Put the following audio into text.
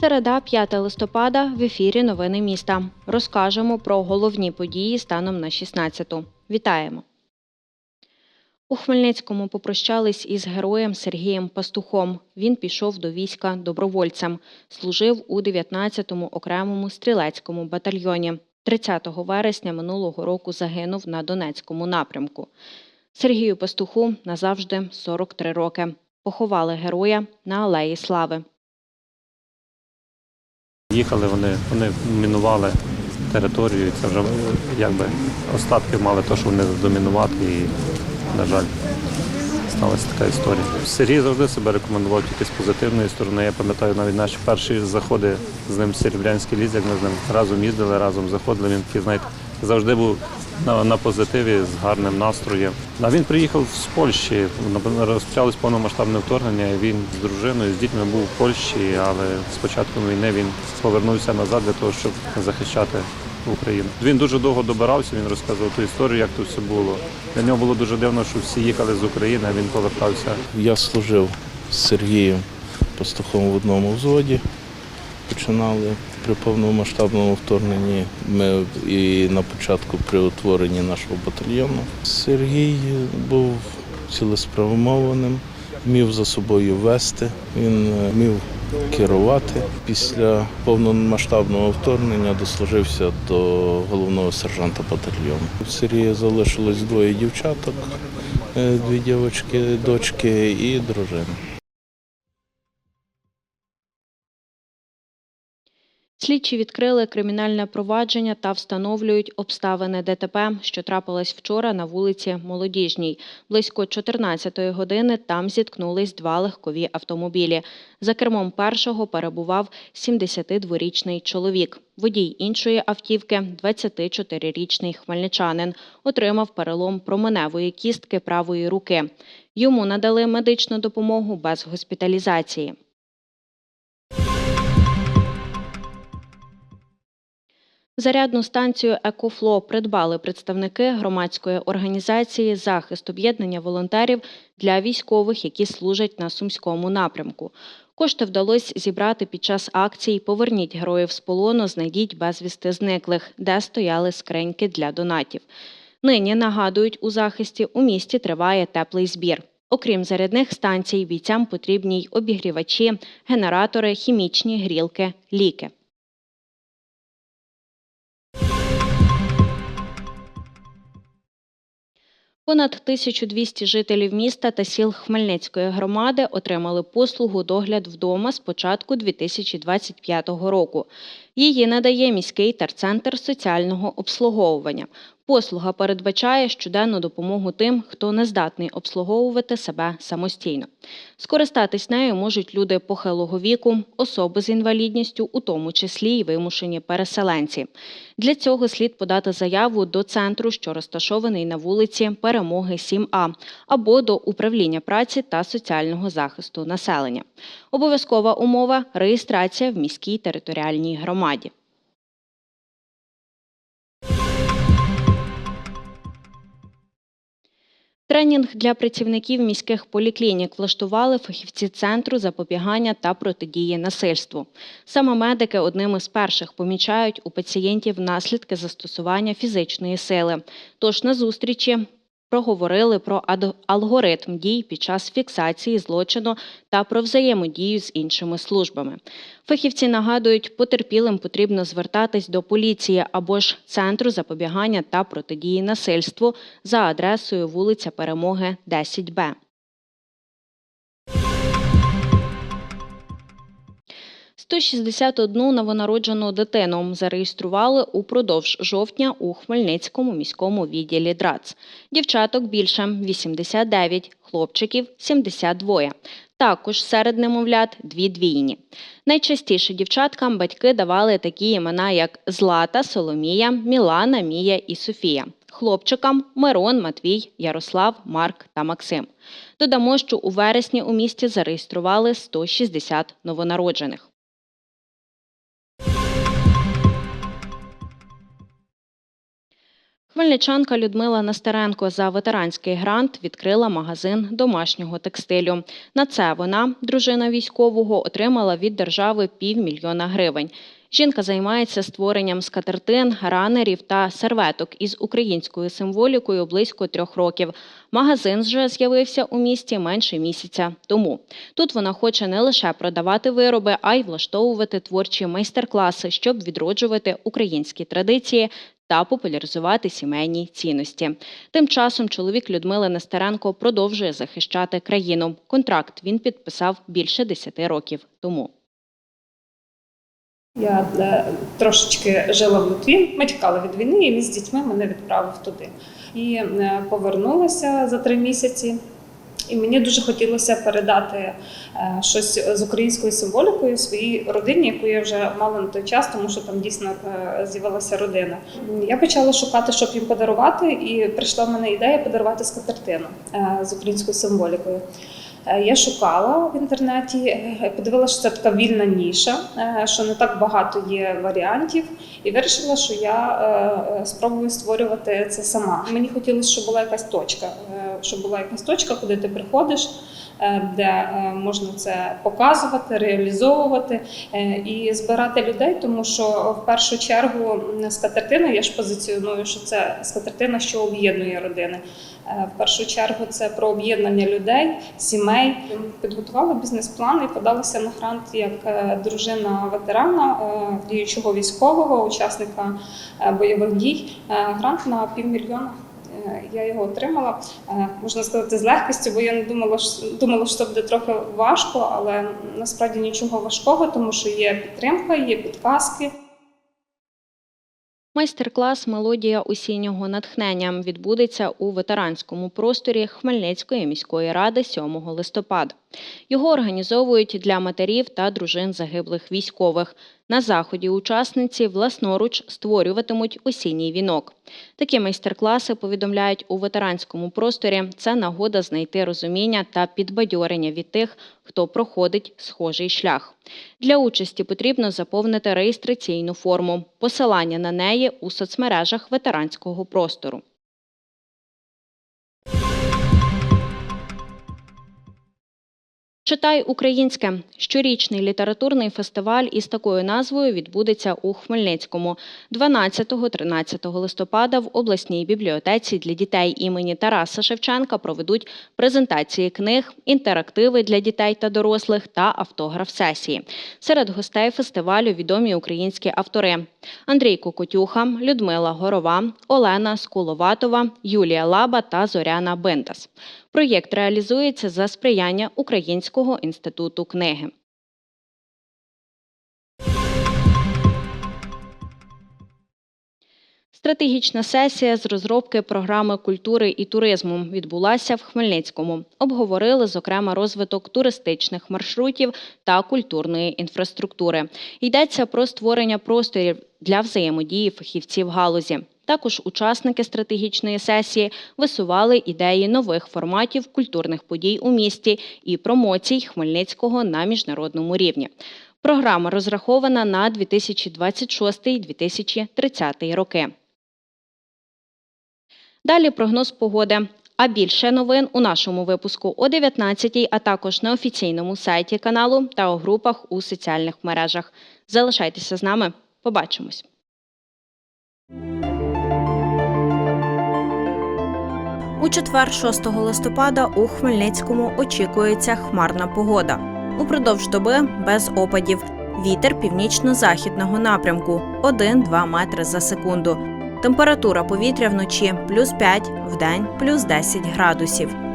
Середа, 5 листопада, в ефірі Новини міста. Розкажемо про головні події станом на 16-ту. Вітаємо! У Хмельницькому попрощались із героєм Сергієм Пастухом. Він пішов до війська добровольцем, служив у 19-му окремому стрілецькому батальйоні. 30 вересня минулого року загинув на Донецькому напрямку. Сергію Пастуху назавжди 43 роки. Поховали героя на Алеї Слави. Їхали вони, вони мінували територію, і це вже якби остатки мали те, що вони домінувати, і, на жаль, сталася така історія. Сергій завжди себе рекомендував тільки з позитивної сторони. Я пам'ятаю навіть наші перші заходи з ним в Серебрянський ліс, як ми з ним разом їздили, разом заходили. Він такий, знаєте, завжди був на, на позитиві з гарним настроєм. А він приїхав з Польщі, розпочалось повномасштабне вторгнення. Він з дружиною, з дітьми був в Польщі, але з початком війни він повернувся назад для того, щоб захищати Україну. Він дуже довго добирався, він розказував ту історію, як тут все було. Для нього було дуже дивно, що всі їхали з України, а він повертався Я служив з Сергієм пастухом в одному взводі. Починали при повномасштабному вторгненні. Ми і на початку при утворенні нашого батальйону. Сергій був цілеспрямованим, вмів за собою вести, він е, вмів керувати. Після повномасштабного вторгнення дослужився до головного сержанта батальйону. У Сергія залишилось двоє дівчаток, е, дві дівчатки, дочки і дружина. Слідчі відкрили кримінальне провадження та встановлюють обставини ДТП, що трапилось вчора на вулиці Молодіжній. Близько 14-ї години там зіткнулись два легкові автомобілі. За кермом першого перебував 72-річний чоловік. Водій іншої автівки, 24-річний хмельничанин, отримав перелом променевої кістки правої руки. Йому надали медичну допомогу без госпіталізації. Зарядну станцію «Екофло» придбали представники громадської організації «Захист об'єднання волонтерів для військових, які служать на Сумському напрямку. Кошти вдалося зібрати під час акції Поверніть героїв з полону, знайдіть безвісти зниклих, де стояли скриньки для донатів. Нині нагадують у захисті, у місті триває теплий збір. Окрім зарядних станцій, бійцям потрібні й обігрівачі, генератори, хімічні грілки, ліки. Понад 1200 жителів міста та сіл Хмельницької громади отримали послугу догляд вдома з початку 2025 року. Її надає міський терцентр соціального обслуговування. Послуга передбачає щоденну допомогу тим, хто не здатний обслуговувати себе самостійно. Скористатись нею можуть люди похилого віку, особи з інвалідністю, у тому числі й вимушені переселенці. Для цього слід подати заяву до центру, що розташований на вулиці Перемоги 7А, або до управління праці та соціального захисту населення. Обов'язкова умова реєстрація в міській територіальній громаді. Тренінг для працівників міських поліклінік влаштували фахівці центру запобігання та протидії насильству. Саме медики одним із перших помічають у пацієнтів наслідки застосування фізичної сили. Тож на зустрічі проговорили про алгоритм дій під час фіксації злочину та про взаємодію з іншими службами. Фахівці нагадують, потерпілим потрібно звертатись до поліції або ж центру запобігання та протидії насильству за адресою вулиця Перемоги 10Б. «161 новонароджену дитину зареєстрували упродовж жовтня у Хмельницькому міському відділі ДРАЦ. Дівчаток більше – 89, хлопчиків – 72. Також серед немовлят – дві двійні. Найчастіше дівчаткам батьки давали такі імена, як Злата, Соломія, Мілана, Мія і Софія. Хлопчикам – Мирон, Матвій, Ярослав, Марк та Максим. Додамо, що у вересні у місті зареєстрували 160 новонароджених. Хмельничанка Людмила Нестеренко за ветеранський грант відкрила магазин домашнього текстилю. На це вона, дружина військового, отримала від держави півмільйона гривень. Жінка займається створенням скатертин, ранерів та серветок із українською символікою близько трьох років. Магазин вже з'явився у місті менше місяця тому. Тут вона хоче не лише продавати вироби, а й влаштовувати творчі майстер-класи, щоб відроджувати українські традиції та популяризувати сімейні цінності. Тим часом чоловік Людмили Нестеренко продовжує захищати країну. Контракт він підписав більше 10 років тому. Я е, трошечки жила в Литві. Ми тікали від війни, і він з дітьми мене відправив туди. І е, повернулася за три місяці. І мені дуже хотілося передати е, щось з українською символікою своїй родині, яку я вже мала на той час, тому що там дійсно е, з'явилася родина. Я почала шукати, щоб їм подарувати, і прийшла в мене ідея подарувати скатертину е, з українською символікою. Я шукала в інтернеті, подивилася, що це така вільна ніша, що не так багато є варіантів, і вирішила, що я спробую створювати це сама. Мені хотілося, щоб була якась точка, щоб була якась точка, куди ти приходиш. е, Де е, можна це показувати, реалізовувати е, і збирати людей, тому що в першу чергу скатертина, я ж позиціоную, що це скатертина, що об'єднує родини. В першу чергу це про об'єднання людей, сімей. Підготувала бізнес-план і подалася на грант як дружина ветерана, діючого військового, учасника бойових дій. Грант на півмільйона. Е, Я його отримала, е, можна сказати, з легкістю, бо я не думала, думала, що це буде трохи важко, але насправді нічого важкого, тому що є підтримка, є підказки. Майстер-клас Мелодія осіннього натхнення відбудеться у ветеранському просторі Хмельницької міської ради 7 листопада. Його організовують для матерів та дружин загиблих військових. На заході учасниці власноруч створюватимуть осінній вінок. Такі майстер-класи повідомляють у ветеранському просторі. Це нагода знайти розуміння та підбадьорення від тих, хто проходить схожий шлях. Для участі потрібно заповнити реєстраційну форму. Посилання на неї у соцмережах ветеранського простору. Читай українське. Щорічний літературний фестиваль із такою назвою відбудеться у Хмельницькому 12-13 листопада в обласній бібліотеці для дітей імені Тараса Шевченка проведуть презентації книг, інтерактиви для дітей та дорослих та автограф-сесії. Серед гостей фестивалю відомі українські автори: Андрій Кокотюха, Людмила Горова, Олена Скуловатова, Юлія Лаба та Зоряна Бендас. Проєкт реалізується за сприяння Українського інституту книги. Стратегічна сесія з розробки програми культури і туризму відбулася в Хмельницькому. Обговорили, зокрема, розвиток туристичних маршрутів та культурної інфраструктури. Йдеться про створення просторів для взаємодії фахівців галузі. Також учасники стратегічної сесії висували ідеї нових форматів культурних подій у місті і промоцій Хмельницького на міжнародному рівні. Програма розрахована на 2026-2030 роки. Далі прогноз погоди. А більше новин у нашому випуску о 19 а також на офіційному сайті каналу та у групах у соціальних мережах. Залишайтеся з нами. Побачимось. У четвер, 6 листопада, у Хмельницькому очікується хмарна погода. Упродовж доби без опадів. Вітер північно-західного напрямку 1-2 метри за секунду. Температура повітря вночі плюс 5, вдень плюс 10 градусів.